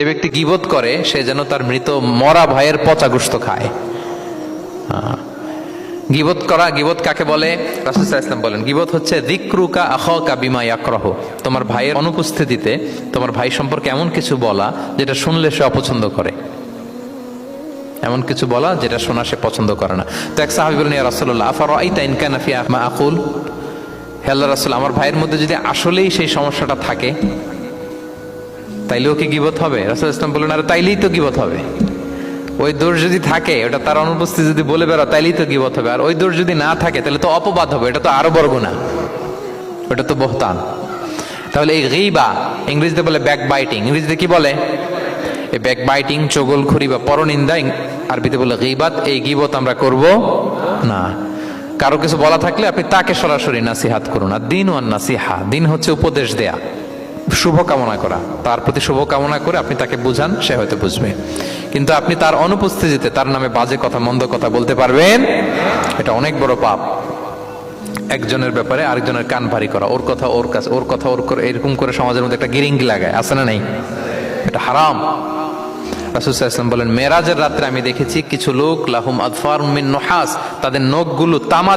যে ব্যক্তি গিবোধ করে সে যেন তার মৃত মরা ভাইয়ের পচা গোস্ত খায়। আহ, গিবত করা গিবত কাকে বলে? রাসুল ইসলাম বলেন গিবত হচ্ছে দিক্রুকা আখকা বিমা ইয়াকরহ। তোমার ভাইয়ের অনুপস্থিতিতে তোমার ভাই সম্পর্কে এমন কিছু বলা যেটা শুনলে সে অপছন্দ করে। এমন কিছু বলা যেটা শোনা সে পছন্দ করে না। তো এক সাহাবি বলেন ইয়া রাসূলুল্লাহ আফারাইতা ইন কানা ফি মা আকুল। হে আল্লাহ রাসূল আমার ভাইয়ের মধ্যে যদি আসলেই সেই সমস্যাটা থাকে তাইলে কি গিবত হবে? রাসুল ইসলাম বললেন, আরে তাইলেই তো গিবত হবে। ওই দোষ যদি থাকে, ওটা তার অনুপস্থিতি যদি বলে বেড়াও, তাইলেই তো গিবত হবে। আর ওই দোষ যদি না থাকে, তাহলে তো অপবাদ হবে, এটা তো আরও বড় গুণা ওটা তো বহতান। তাহলে এই গিবা ইংরেজিতে বলে ব্যাক বাইটিং ইংরেজিতে কি বলে? এই ব্যাক বাইটিং চগলখড়ি বা পরনিন্দা আরবিতে বলে গিবাত, এই গিবত আমরা করব না। কারও কিছু বলা থাকলে আপনি তাকে সরাসরি নাসিহাত করুন। আর দিন ওয়ান নাসিহা, দিন হচ্ছে উপদেশ দেয়া। শুভ কামনা করা। তার প্রতি শুভ কামনা করে আপনি তাকে বুঝান, সে হয়তো বুঝবে। কিন্তু আপনি তার অনুপস্থিতিতে তার নামে বাজে কথা, মন্দ কথা বলতে পারবেন। এটা অনেক বড় পাপ। একজনের ব্যাপারে আরেকজনের কান ভারী করা। ওর কথা ওর কাছে, ওর কথা ওর করে, এরকম করে সমাজের মধ্যে একটা গিরিঙ্গি লাগায়। আছে না নেই? এটা হারাম। বলেন, মেরাজের রাত্রে আমি দেখেছি কিছু লোক, লাহুম আদফার নহাস, তাদের নখগুলো তামা